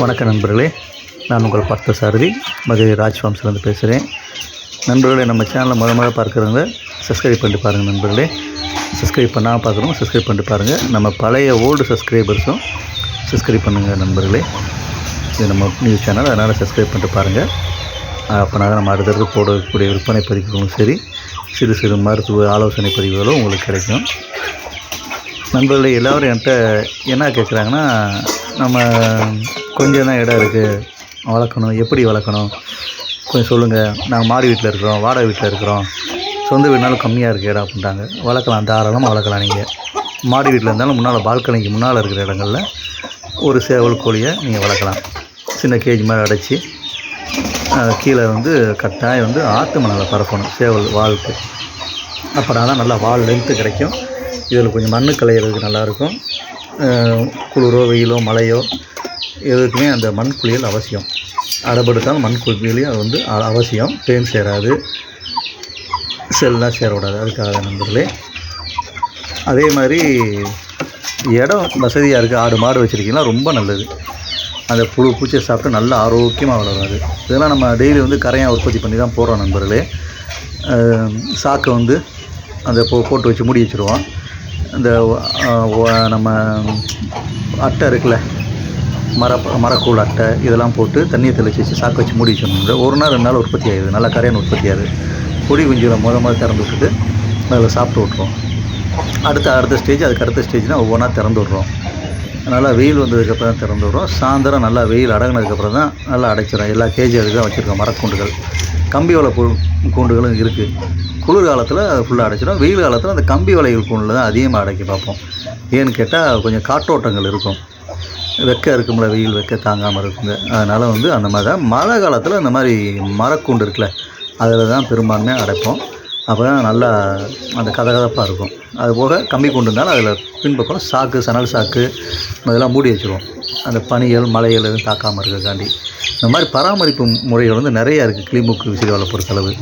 வணக்கம் நண்பர்களே. நான் உங்கள் பார்த்த சாரதி. மதுரை ராஜ் ஃபார்ம்ஸ்லேருந்து பேசுகிறேன். நண்பர்களே நம்ம சேனலை முத முத பார்க்குறவங்க சப்ஸ்கிரைப் பண்ணிட்டு பாருங்கள் நண்பர்களே. சப்ஸ்கிரைப் பண்ணாமல் பார்க்குறோம் சப்ஸ்கிரைப் பண்ணிட்டு பாருங்கள் நம்ம பழைய ஓல்டு சப்ஸ்கிரைபர்ஸும் சப்ஸ்கிரைப் பண்ணுங்கள் நண்பர்களே. இது நம்ம நியூஸ் சேனல் அதனால் சப்ஸ்கிரைப் பண்ணிட்டு பாருங்கள் அப்போனா நம்ம அடுத்தடுத்து போடக்கூடிய விற்பனை பதிவுகளும் சரி சிறு சிறு மருத்துவ ஆலோசனை பதிவுகளும் உங்களுக்கு கிடைக்கும். நண்பர்கள் எல்லோரும் என்கிட்ட என்ன கேட்குறாங்கன்னா நம்ம கொஞ்சம் தான் இடம் இருக்குது வளர்க்கணும் எப்படி வளர்க்கணும்? கொஞ்சம் சொல்லுங்கள் நாங்கள் மாடி வீட்டில் இருக்கிறோம் வாடகை வீட்டில் இருக்கிறோம். சொந்த வீடுனாலும் கம்மியாக இருக்குது இடம் அப்படின்ட்டாங்க. வளர்க்கலாம் தாராளமாக வளர்க்கலாம் நீங்கள் மாடி வீட்டில் இருந்தாலும் முன்னால் பால்கனிக்கு முன்னால் இருக்கிற இடங்களில் ஒரு சேவல் கோழியை நீங்கள் வளர்க்கலாம். சின்ன கேஜி மாதிரி அடைச்சி கீழே வந்து கட்டாயம் வந்து ஆற்று மணலை பரப்பணும் சேவல் வாலுக்கு. அப்படின்னா தான் நல்லா வால் லென்த்து கிடைக்கும். இதில் கொஞ்சம் மண்ணு களையிறதுக்கு நல்லாயிருக்கும். குளிரோ வெயிலோ மழையோ எதுக்குமே அந்த மண் குளியல் அவசியம். அடைப்படுத்தாலும் மண் குளியலையும் அது வந்து அவசியம். பேன் சேராது. செல்லாம் சேரக்கூடாது அதுக்காக நண்பர்களே. அதே மாதிரி இடம் வசதியாக இருக்குது ஆடு மாடு வச்சுருக்கீங்கன்னா ரொம்ப நல்லது. அந்த புழு பூச்சியை சாப்பிட்டு நல்ல ஆரோக்கியமாக வளரும் அது இதெல்லாம் நம்ம டெய்லி வந்து கரையாக உற்பத்தி பண்ணி தான் போகிறோம் நண்பர்களே. சாக்கை வந்து அந்த போ போட்டு வச்சு மூடி வச்சுருவோம். இந்த நம்ம அட்டை இருக்குல்ல மர மரக்கூழ் அட்டை இதெல்லாம் போட்டு தண்ணியை தெளிச்சு வச்சு சாக்கு வச்சு மூடி வச்சிடணும் ஒரு நாள் ரெண்டு நாள் உற்பத்தி ஆகுது நல்லா கரையான உற்பத்தி ஆகுது. பொடி குஞ்சுகளை முத முத திறந்து விட்டுட்டு அதில் சாப்பிட்டு விட்ருவோம் அடுத்த அடுத்த ஸ்டேஜ் அதுக்கு அடுத்த ஸ்டேஜ்னால் ஒவ்வொன்றா திறந்து விட்றோம். நல்லா வெயில் வந்ததுக்கப்புறம் தான் திறந்து விட்றோம். சாயந்தரம் நல்லா வெயில் அடங்கினதுக்கப்புறம் தான் நல்லா அடைச்சிடும் எல்லா கேஜி அதுக்கு தான் வச்சுருக்கோம் மரக்கூண்டுகள். கம்பி வலை கூ கூண்டுகளும் இருக்குது குளிர் காலத்தில் ஃபுல்லாக அடைச்சிடும் வெயில் காலத்தில் அந்த கம்பி வலைகள் கூண்டில் தான் அதிகமாக அடைக்க பார்ப்போம். ஏன்னு கேட்டால் கொஞ்சம் காற்றோட்டங்கள் இருக்கும். வெக்க இருக்கும்ல வெயில் வெக்க தாங்காமல் இருக்குங்க. அதனால் வந்து அந்த மாதிரி தான். மழை காலத்தில் இந்த மாதிரி மரக்கூண்டு இருக்குல்ல அதில் தான் பெரும்பான்மையாக அடைப்போம். அப்போ தான் நல்லா அந்த கதகதப்பாக இருக்கும். அது போக கம்பி கூண்டுனால அதில் பின்பக்கம் சாக்கு சணல் சாக்கு இதெல்லாம் மூடி வச்சுருவோம். அந்த பனிகள் மலைகள் எதுவும் தாக்காமல் இருக்கிறதுக்காண்டி. இந்த மாதிரி பராமரிப்பு முறைகள் வந்து நிறையா இருக்குது கிளிமுக்கு விசிறிவாலை பொறுத்தளவு.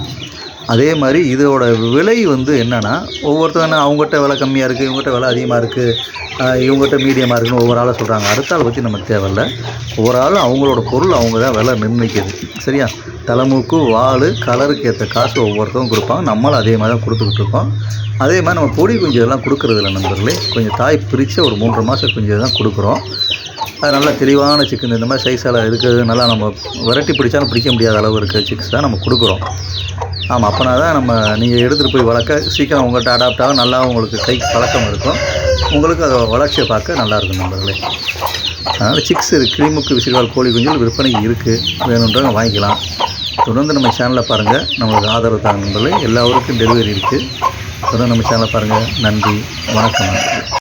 அதே மாதிரி இதோட விலை வந்து என்னென்னா ஒவ்வொருத்தவங்க அவங்ககிட்ட விலை கம்மியாக இருக்குது இவங்ககிட்ட விலை அதிகமாக இருக்குது இவங்ககிட்ட மீடியமாக இருக்குன்னு ஒவ்வொரு ஆளாக சொல்கிறாங்க அடுத்த ஆள் பற்றி நமக்கு தேவையில்ல. ஒவ்வொரு ஆளும் அவங்களோட பொருள் அவங்க தான் விலை நிர்ணயிக்கிறது. சரியா? தலைமுக்கு வால் கலருக்கு ஏற்ற காசு ஒவ்வொருத்தவங்க கொடுப்பாங்க. நம்மளும் அதே மாதிரி தான் கொடுத்துக்கிட்டு இருக்கோம். அதே மாதிரி நம்ம பொடி குஞ்சு இதெல்லாம் கொடுக்குறதில்ல நண்பர்களே. கொஞ்சம் தாய் பிரித்து ஒரு மூன்று மாதம் குஞ்சு தான் கொடுக்குறோம். அது நல்லா தெளிவான சிக்கன். இந்த மாதிரி சைஸால் இருக்கிறது நல்லா நம்ம விரட்டி பிடிச்சாலும் பிடிக்க முடியாத அளவு இருக்கிற சிக்ஸ் தான் நம்ம கொடுக்குறோம். ஆமாம் அப்போனா தான் நம்ம நீங்கள் எடுத்துகிட்டு போய் வளர்க்க சீக்கிரம் உங்கள்கிட்ட அடாப்ட் ஆக நல்லா உங்களுக்கு கை பழக்கம் இருக்கும். உங்களுக்கு அதை வளர்ச்சியை பார்க்க நல்லாயிருக்கும் நண்பர்களே. அதனால் சிக்ஸ் கிரீமுக்கு விசிறுவால் கோழி குஞ்சுகள் விற்பனைக்கு இருக்குது வேணுன்றவங்க வாங்கிக்கலாம். தொடர்ந்து நம்ம சேனலில் பாருங்கள் நம்மளுக்கு ஆதரவு தாங்க நண்பர்களே. எல்லா ஊருக்கும் டெலிவரி இருக்குது தொடர்ந்து நம்ம சேனலை பாருங்கள் நன்றி. வணக்கம்